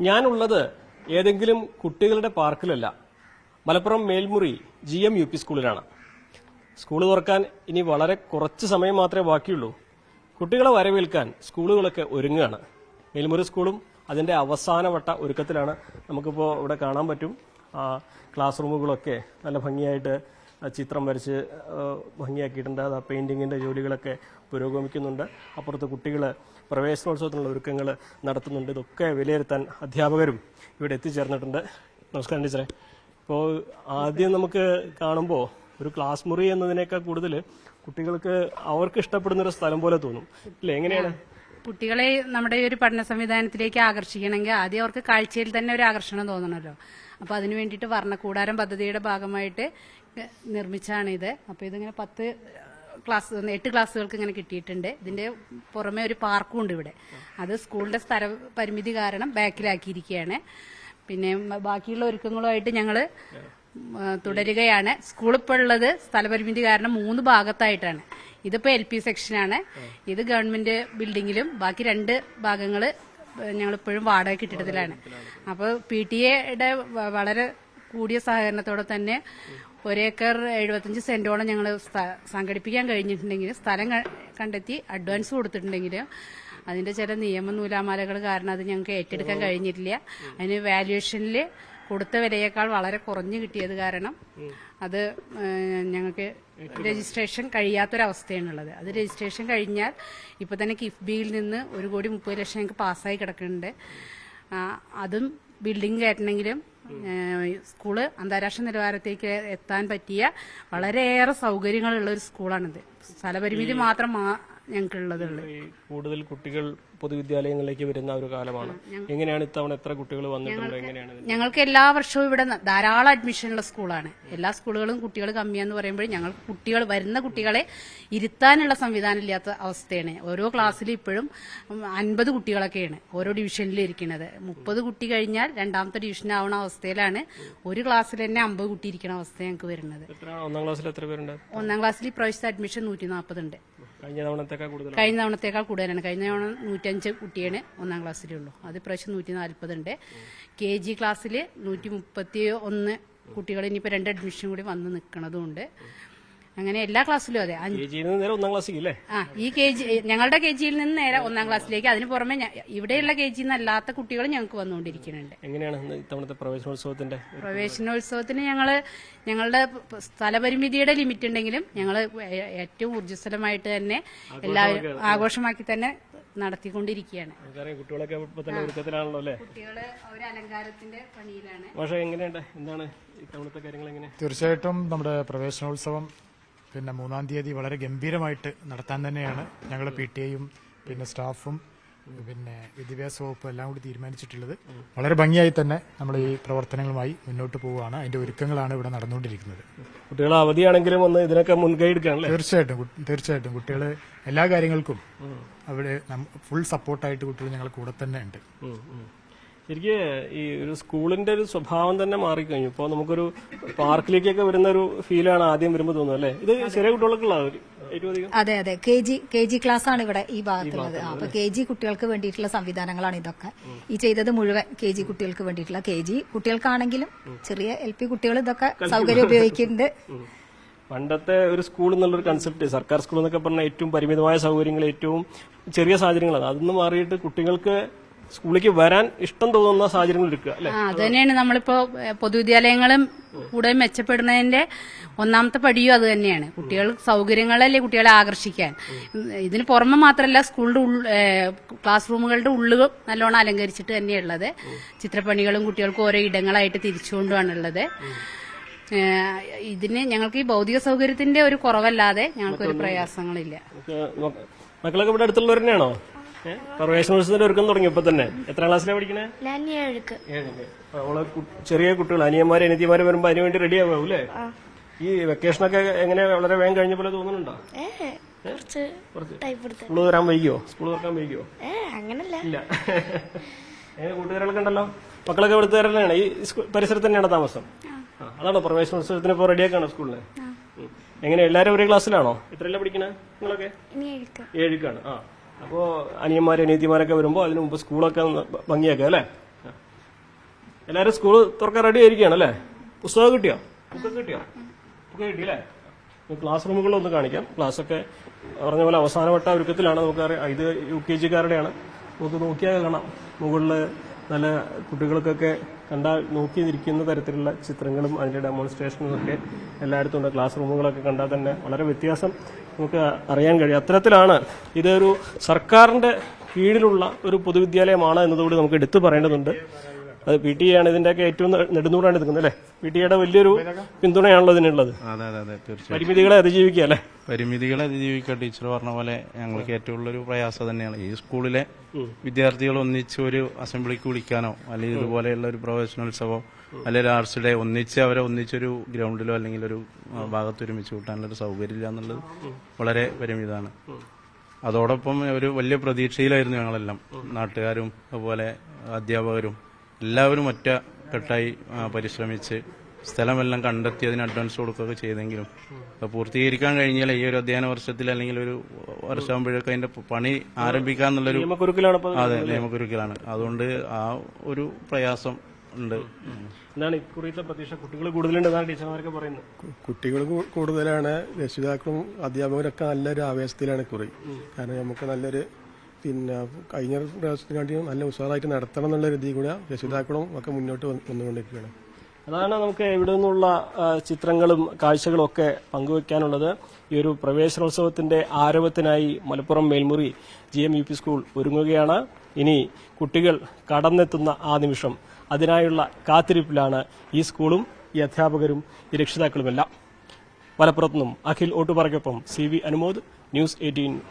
ഞാനുള്ളത് ഏതെങ്കിലും കുട്ടികളുടെ പാർക്കിലല്ല. Malappuram Melmuri G M U P സ്കൂളിലാണ്. സ്കൂൾ തുറക്കാൻ ഇനി വളരെ കുറച്ച് സമയം മാത്രമേ ബാക്കിയുള്ളൂ. കുട്ടികളെ വരവേൽക്കാൻ സ്കൂളുകളൊക്കെ ഒരുങ്ങുകയാണ്. മേൽമുറി സ്കൂളും അതിന്റെ അവസാനവട്ട ഒരുക്കത്തിലാണ് നമുക്കിപ്പോൾ ഇവിടെ കാണാൻ പറ്റും. ക്ലാസ് റൂമുകളൊക്കെ നല്ല ഭംഗിയായിട്ട് ചിത്രം വരച്ച് ഭംഗിയാക്കിയിട്ടുണ്ട്. അത് ആ പെയിന്റിങ്ങിന്റെ ജോലികളൊക്കെ പുരോഗമിക്കുന്നുണ്ട്. അപ്പുറത്ത് കുട്ടികൾ പ്രവേശനോത്സവത്തിനുള്ള ഒരുക്കങ്ങൾ നടത്തുന്നുണ്ട്. ഇതൊക്കെ വിലയിരുത്താൻ അധ്യാപകരും ഇവിടെ എത്തിച്ചേർന്നിട്ടുണ്ട്. നമസ്കാരം ടീച്ചറെ. ഇപ്പോൾ ആദ്യം നമുക്ക് കാണുമ്പോൾ ഒരു ക്ലാസ് മുറി എന്നതിനേക്കാൾ കൂടുതൽ കുട്ടികൾക്ക് അവർക്ക് ഇഷ്ടപ്പെടുന്ന ഒരു സ്ഥലം പോലെ തോന്നും. അല്ലേ എങ്ങനെയാണ്? കുട്ടികളെ നമ്മുടെ ഈ ഒരു പഠന സംവിധാനത്തിലേക്ക് ആകർഷിക്കണമെങ്കിൽ ആദ്യം അവർക്ക് കാഴ്ചയിൽ തന്നെ ഒരു ആകർഷണം തോന്നണമല്ലോ. അപ്പൊ അതിനു വേണ്ടിയിട്ട് വർണക്കൂടാരം പദ്ധതിയുടെ ഭാഗമായിട്ട് നിർമ്മിച്ചാണ് ഇത് അപ്പൊ ഇതിങ്ങനെ പത്ത് ക്ലാസ് എട്ട് ക്ലാസ്സുകൾക്ക് ഇങ്ങനെ കിട്ടിയിട്ടുണ്ട്. ഇതിന്റെ പുറമെ ഒരു പാർക്കും ഉണ്ട് ഇവിടെ. അത് സ്കൂളിന്റെ സ്ഥല പരിമിതി കാരണം ബാക്കിലാക്കിയിരിക്കുകയാണ്. പിന്നെ ബാക്കിയുള്ള ഒരുക്കങ്ങളുമായിട്ട് ആ, തുടരുകയാണ്. സ്കൂൾ ഇപ്പോൾ ഉള്ളത് സ്ഥലപരിമിതി കാരണം മൂന്ന് ഭാഗത്തായിട്ടാണ്. ഇതിപ്പോ എൽ പി സെക്ഷനാണ്. ഇത് ഗവൺമെന്റ് ബിൽഡിങ്ങിലും ബാക്കി രണ്ട് ഭാഗങ്ങൾ ഞങ്ങളിപ്പോഴും വാടക കെട്ടിടത്തിലാണ് അപ്പോൾ പി ടി എയുടെ വളരെ കൂടിയ സഹകരണത്തോടെ തന്നെ ഒരേക്കർ എഴുപത്തഞ്ച് സെന്റോളം ഞങ്ങൾ സംഘടിപ്പിക്കാൻ കഴിഞ്ഞിട്ടുണ്ടെങ്കിൽ സ്ഥലം കണ്ടെത്തി അഡ്വാൻസ് കൊടുത്തിട്ടുണ്ടെങ്കിൽ അതിന്റെ ചില നിയമ നൂലാമാലകൾ കാരണം അത് ഞങ്ങൾക്ക് ഏറ്റെടുക്കാൻ കഴിഞ്ഞിട്ടില്ല. അതിന് വാല്യുവേഷനിൽ കൊടുത്ത വിലയേക്കാൾ വളരെ കുറഞ്ഞു കിട്ടിയത് കാരണം അത് ഞങ്ങൾക്ക് രജിസ്ട്രേഷൻ കഴിയാത്തൊരവസ്ഥയാണുള്ളത്. അത് രജിസ്ട്രേഷൻ കഴിഞ്ഞാൽ ഇപ്പൊ തന്നെ കിഫ്ബിയിൽ നിന്ന് ഒരു കോടി മുപ്പത് ലക്ഷം ഞങ്ങൾക്ക് പാസ്സായി കിടക്കുന്നുണ്ട്. അതും ബിൽഡിംഗ് കയറ്റണമെങ്കിലും സ്കൂൾ അന്താരാഷ്ട്ര നിലവാരത്തേക്ക് എത്താൻ പറ്റിയ വളരെയേറെ സൗകര്യങ്ങളുള്ള ഒരു സ്കൂളാണിത്. സ്ഥലപരിമിതി മാത്രം മാ- ഞങ്ങൾക്കുള്ളതുള്ളൂ ഈ കൂടുതൽ കുട്ടികൾ പൊതുവിദ്യാലയങ്ങളിലേക്ക് വരുന്ന ഒരു കാലമാണ്. എങ്ങനെയാണ് ഇത്തവണ എത്ര കുട്ടികൾ വന്നിട്ടുണ്ട്? എങ്ങനെയാണ് ഞങ്ങൾക്ക് എല്ലാ വർഷവും ഇവിടെ ധാരാളം അഡ്മിഷനുള്ള സ്കൂളാണ്. എല്ലാ സ്കൂളുകളും കുട്ടികൾ കമ്മിയാന്ന് പറയുമ്പോൾ ഞങ്ങൾ കുട്ടികൾ വരുന്ന കുട്ടികളെ ഇരുത്താനുള്ള സംവിധാനം ഇല്ലാത്ത അവസ്ഥയാണ്. ഓരോ ക്ലാസ്സിലും ഇപ്പോഴും അൻപത് കുട്ടികളൊക്കെയാണ് ഓരോ ഡിവിഷനിൽ ഇരിക്കുന്നത് മുപ്പത് കുട്ടി കഴിഞ്ഞാൽ രണ്ടാമത്തെ ഡിവിഷൻ ആവുന്ന അവസ്ഥയിലാണ് ഒരു ക്ലാസ്സിൽ തന്നെ അമ്പത് കുട്ടി ഇരിക്കുന്ന അവസ്ഥ ഞങ്ങൾക്ക് വരുന്നത്. ഒന്നാം ക്ലാസ്സിൽ എത്ര പേരുണ്ട്? ഒന്നാം ക്ലാസ്സിൽ ഇപ്രാവശ്യത്തെ അഡ്മിഷൻ നൂറ്റി നാൽപ്പതുണ്ട് കഴിഞ്ഞ തവണത്തേക്കാൾ കൂടുതലാണ്? കഴിഞ്ഞ തവണ നൂറ്റഞ്ച് കുട്ടിയാണ് ഒന്നാം ക്ലാസ്സിലുള്ളൂ അത് ഇപ്രാവശ്യം നൂറ്റി നാൽപ്പതുണ്ട് കെ ജി ക്ലാസ്സിൽ നൂറ്റി മുപ്പത്തി ഒന്ന് കുട്ടികൾ ഇനിയിപ്പോൾ രണ്ട് അഡ്മിഷൻ കൂടി വന്ന് നിൽക്കണതുണ്ട് അങ്ങനെ എല്ലാ ക്ലാസ്സിലും അതെ. ഒന്നാം ക്ലാസ്സിൽ ആ ഈ കെ ജി ഞങ്ങളുടെ കെ ജിയിൽ നിന്ന് നേരെ ഒന്നാം ക്ലാസ്സിലേക്ക്. അതിന് പുറമെ ഇവിടെയുള്ള കെ ജിയിൽ നിന്നല്ലാത്ത കുട്ടികൾ ഞങ്ങൾക്ക് വന്നുകൊണ്ടിരിക്കുന്നുണ്ട്. എങ്ങനെയാണ് ഇത്തവണത്തെ പ്രവേശനോത്സവത്തിന്റെ പ്രവേശനോത്സവത്തിന് ഞങ്ങൾ ഞങ്ങളുടെ സ്ഥലപരിമിതിയുടെ ലിമിറ്റ് ഉണ്ടെങ്കിലും ഞങ്ങൾ ഏറ്റവും ഊർജസ്വലമായിട്ട് തന്നെ എല്ലാവരും ആഘോഷമാക്കി തന്നെ നടത്തിക്കൊണ്ടിരിക്കുകയാണ്. കുട്ടികളൊക്കെ ഇപ്പൊ തന്നെ ഒരുക്കത്തിലാണല്ലോ അല്ലേ? കുട്ടികൾ ഒരു അലങ്കാരത്തിന്റെ പണിയിലാണ്. പക്ഷേ എങ്ങനെയുണ്ട്? എന്താണ് ഇത്തവണത്തെ കാര്യങ്ങൾ എങ്ങനെ തീർച്ചയായിട്ടും നമ്മുടെ പ്രവേശനോത്സവം പിന്നെ മൂന്നാം തീയതി വളരെ ഗംഭീരമായിട്ട് നടത്താൻ തന്നെയാണ്. ഞങ്ങൾ പി ടി എയും പിന്നെ സ്റ്റാഫും പിന്നെ വിദ്യാഭ്യാസ വകുപ്പും എല്ലാം കൂടി തീരുമാനിച്ചിട്ടുള്ളത്. വളരെ ഭംഗിയായി തന്നെ നമ്മൾ ഈ പ്രവർത്തനങ്ങളുമായി മുന്നോട്ട് പോവുകയാണ്. അതിന്റെ ഒരുക്കങ്ങളാണ് ഇവിടെ നടന്നുകൊണ്ടിരിക്കുന്നത്. കുട്ടികൾ അവധിയാണെങ്കിലും ഒന്ന് ഇതിനൊക്കെ മുൻകൈ എടുക്കുകയാണല്ലേ തീർച്ചയായിട്ടും. തീർച്ചയായിട്ടും. കുട്ടികൾ എല്ലാ കാര്യങ്ങൾക്കും അവിടെ ഫുൾ സപ്പോർട്ടായിട്ട് കുട്ടികൾ ഞങ്ങളുടെ കൂടെ തന്നെ ഉണ്ട്. ശരിക്ക് ഈ ഒരു സ്കൂളിന്റെ ഒരു സ്വഭാവം തന്നെ മാറിക്കഴിഞ്ഞു. ഇപ്പോൾ നമുക്കൊരു പാർക്കിലേക്കൊക്കെ വരുന്ന ഒരു ഫീലാണ് ആദ്യം വരുമ്പോൾ തോന്നുന്നത് അല്ലേ? ഇത് ചെറിയ കുട്ടികൾക്കുള്ള അതെ അതെ. K G K G class ആണ് ഇവിടെ ഈ ഭാഗത്തുള്ളത്. അപ്പൊ കെ ജി കുട്ടികൾക്ക് വേണ്ടിയിട്ടുള്ള സംവിധാനങ്ങളാണ് ഇതൊക്കെ. ഈ ചെയ്തത് മുഴുവൻ കെ ജി കുട്ടികൾക്ക് വേണ്ടിയിട്ടുള്ള കെ ജി കുട്ടികൾക്കാണെങ്കിലും ചെറിയ എൽ പി കുട്ടികൾ ഇതൊക്കെ സൗകര്യം ഉപയോഗിക്കുന്നുണ്ട്. പണ്ടത്തെ ഒരു സ്കൂൾ എന്നുള്ളൊരു കൺസെപ്റ്റ് സർക്കാർ സ്കൂൾ എന്നൊക്കെ പറഞ്ഞാൽ ഏറ്റവും പരിമിതമായ സൗകര്യങ്ങൾ ഏറ്റവും ചെറിയ സാഹചര്യങ്ങളാണ്. അതൊന്നും മാറിയിട്ട് കുട്ടികൾക്ക് സ്കൂളിലേക്ക് വരാൻ ഇഷ്ടം തോന്നുന്ന സാഹചര്യങ്ങൾ എടുക്കുക അല്ലെ? അത് തന്നെയാണ് നമ്മളിപ്പോ പൊതുവിദ്യാലയങ്ങളും കൂടെ മെച്ചപ്പെടുന്നതിന്റെ ഒന്നാമത്തെ പടിയും അത് തന്നെയാണ്. കുട്ടികൾ സൗകര്യങ്ങളല്ലേ കുട്ടികളെ ആകർഷിക്കാൻ. ഇതിന് പുറമെ മാത്രമല്ല സ്കൂളിന്റെ ക്ലാസ് റൂമുകളുടെ ഉള്ളു നല്ലോണം അലങ്കരിച്ചിട്ട് തന്നെയുള്ളത്. ചിത്രപ്പണികളും കുട്ടികൾക്ക് ഓരോ ഇടങ്ങളായിട്ട് തിരിച്ചുകൊണ്ടുമാണുള്ളത് ഉള്ളത് ഇതിന് ഞങ്ങൾക്ക് ഈ ഭൗതിക സൗകര്യത്തിന്റെ ഒരു കുറവല്ലാതെ ഞങ്ങൾക്കൊരു പ്രയാസങ്ങളില്ല. മക്കളൊക്കെ ഇവിടെ അടുത്തുള്ളവർ തന്നെയാണോ? ഏഹ് പ്രവേശനോത്സവത്തിന്റെ ഒരുക്കം തുടങ്ങിയപ്പോ തന്നെ. എത്ര ക്ലാസ്സിലാണ് പഠിക്കണേ? ഞാൻ ഏഴുക്ക് ഏഴിൽ. ആ, നമ്മളെ ചെറിയ കുട്ടികൾ അനിയന്മാര് അനിയത്തിമാര് വരുമ്പോ അതിനുവേണ്ടി റെഡി ആവും അല്ലേ? ഈ വെക്കേഷനൊക്കെ എങ്ങനെ വളരെ വേഗം കഴിഞ്ഞ പോലെ തോന്നുന്നുണ്ടോ? സ്കൂൾ വരാൻ വൈകിയോ? സ്കൂൾ തുറക്കാൻ വൈകിയോ? കൂട്ടുകാരൊക്കെ അങ്ങനല്ല. ഇല്ല. എങ്ങനെ കൂട്ടുകാരികളൊക്കെ ഉണ്ടല്ലോ? മക്കളൊക്കെ ഇവിടുത്തെ തന്നെയാണ്. ഈ പരിസരത്ത് തന്നെയാണ് താമസം? അതാണോ പ്രവേശനോത്സവത്തിന് ഇപ്പോൾ റെഡിയാക്കാണോ സ്കൂളിൽ? ഉം. എങ്ങനെ എല്ലാവരും ഒരേ ക്ലാസ്സിലാണോ എത്രയല്ല പഠിക്കണേ നിങ്ങളൊക്കെ? ഏഴുക്കാണ് ഏഴുക്ക് ഏഴിക്കാണ് ആ. അപ്പോ അനിയന്മാരെ അനിയത്തിമാരൊക്കെ വരുമ്പോ അതിന് മുമ്പ് സ്കൂളൊക്കെ ഭംഗിയാക്കുക അല്ലേ? ആ. എല്ലാവരും സ്കൂൾ തുറക്കാൻ റെഡി ആയിരിക്കുകയാണ് അല്ലേ? പുസ്തകം കിട്ടിയോ? ബുക്കൊക്കെ കിട്ടിയോ? ബുക്ക് കിട്ടി അല്ലേ? ക്ലാസ് റൂമുകളൊന്ന് കാണിക്കാം. ക്ലാസ് ഒക്കെ പറഞ്ഞ പോലെ അവസാനവട്ട ഒരുക്കത്തിലാണ് നമുക്ക് ഇത് യു കെ ജിക്കാരുടെയാണ് നമുക്ക് നോക്കിയാൽ കാണാം. മുകളിൽ നല്ല കുട്ടികൾക്കൊക്കെ കണ്ടാൽ നോക്കി നിൽക്കുന്ന തരത്തിലുള്ള ചിത്രങ്ങളും അതിന്റെ ഡെമോൺസ്ട്രേഷനും ഒക്കെ എല്ലായിടത്തും ഉണ്ട്. ക്ലാസ് റൂമുകളൊക്കെ കണ്ടാൽ തന്നെ വളരെ വ്യത്യാസം. നമുക്ക് അറിയാൻ കഴിയും. അത്തരത്തിലാണ് ഇതൊരു സർക്കാരിന്റെ കീഴിലുള്ള ഒരു പൊതുവിദ്യാലയമാണ് എന്നതുകൂടി നമുക്ക് എടുത്തു പറയേണ്ടതുണ്ട്. അത് പി ടി ആണ് ഇതിന്റെയൊക്കെ ഏറ്റവും നെടുന്നൂടാണ് എടുക്കുന്നത് അല്ലേ? പി ടി എയുടെ വലിയൊരു പിന്തുണയാണല്ലോ ഇതിനുള്ളത്. പരിമിതികളെ അതിജീവിക്കുക അല്ലേ? പരിമിതികളെ അതിജീവിക്കാൻ ടീച്ചർ പറഞ്ഞ പോലെ ഞങ്ങൾക്ക് ഏറ്റവും ഉള്ളൊരു പ്രയാസം തന്നെയാണ്. ഈ സ്കൂളിലെ വിദ്യാർത്ഥികൾ ഒന്നിച്ച് ഒരു അസംബ്ലിക്ക് വിളിക്കാനോ അല്ലെങ്കിൽ ഇതുപോലെയുള്ള ഒരു പ്രവേശനോത്സവം അല്ലെങ്കിൽ ആർട്സ് ഡേ ഒന്നിച്ച് അവരെ ഒന്നിച്ചൊരു ഗ്രൗണ്ടിലോ അല്ലെങ്കിൽ ഒരു ഭാഗത്ത് ഒരുമിച്ച് കൂട്ടാനുള്ള ഒരു സൗകര്യമില്ല എന്നുള്ളത് വളരെ പരിമിതമാണ് അതോടൊപ്പം ഒരു വലിയ പ്രതീക്ഷയിലായിരുന്നു ഞങ്ങളെല്ലാം. നാട്ടുകാരും അതുപോലെ അധ്യാപകരും എല്ലാവരും ഒറ്റ കെട്ടായി പരിശ്രമിച്ച് സ്ഥലമെല്ലാം കണ്ടെത്തി അതിന് അഡ്വാൻസ് കൊടുക്കുകയൊക്കെ ചെയ്തെങ്കിലും. അത് പൂർത്തീകരിക്കാൻ കഴിഞ്ഞാൽ ഈ ഒരു അധ്യയന വർഷത്തിൽ അല്ലെങ്കിൽ ഒരു വർഷമാകുമ്പോഴൊക്കെ അതിന്റെ പണി ആരംഭിക്കാന്നുള്ളൊരു നിയമക്കുരുക്കിലാണ് ഇപ്പോൾ അതെ നിയമക്കുരുക്കിലാണ്. അതുകൊണ്ട് ആ ഒരു പ്രയാസം ഉണ്ട്. എന്താണ് ഇക്കുറിയത്തെ പ്രതീക്ഷ? കുട്ടികൾ കൂടുതലുണ്ടെന്നാണ് ടീച്ചർമാരൊക്കെ പറയുന്നത്. കുട്ടികൾ കൂടുതലാണ്. രക്ഷിതാക്കളും അധ്യാപകരൊക്കെ നല്ലൊരു ആവേശത്തിലാണ് കുറി. കാരണം നമുക്ക് നല്ലൊരു പിന്നെ കഴിഞ്ഞ പ്രാവശ്യത്തിനാട്ടിയും നല്ല ഉഷാറായിട്ട് നടത്തണം എന്നുള്ള രീതി കൂടെ രക്ഷിതാക്കളും ഒക്കെ മുന്നോട്ട് വന്ന് വന്നുകൊണ്ടിരിക്കുകയാണ്. അതാണ് നമുക്ക് ഇവിടെ നിന്നുള്ള ചിത്രങ്ങളും കാഴ്ചകളും ഒക്കെ പങ്കുവെക്കാനുള്ളത്. ഈ ഒരു പ്രവേശനോത്സവത്തിന്റെ ആരവത്തിനായി Malappuram Melmuri G M U P school ഒരുങ്ങുകയാണ്. ഇനി കുട്ടികൾ കടന്നെത്തുന്ന ആ നിമിഷം അതിനായുള്ള കാത്തിരിപ്പിലാണ് ഈ സ്കൂളും ഈ അധ്യാപകരും ഈ രക്ഷിതാക്കളുമെല്ലാം. മലപ്പുറത്തുനിന്നും Akhil ഓട്ടുപാറയ്ക്കൊപ്പം C V Anumod news eighteen.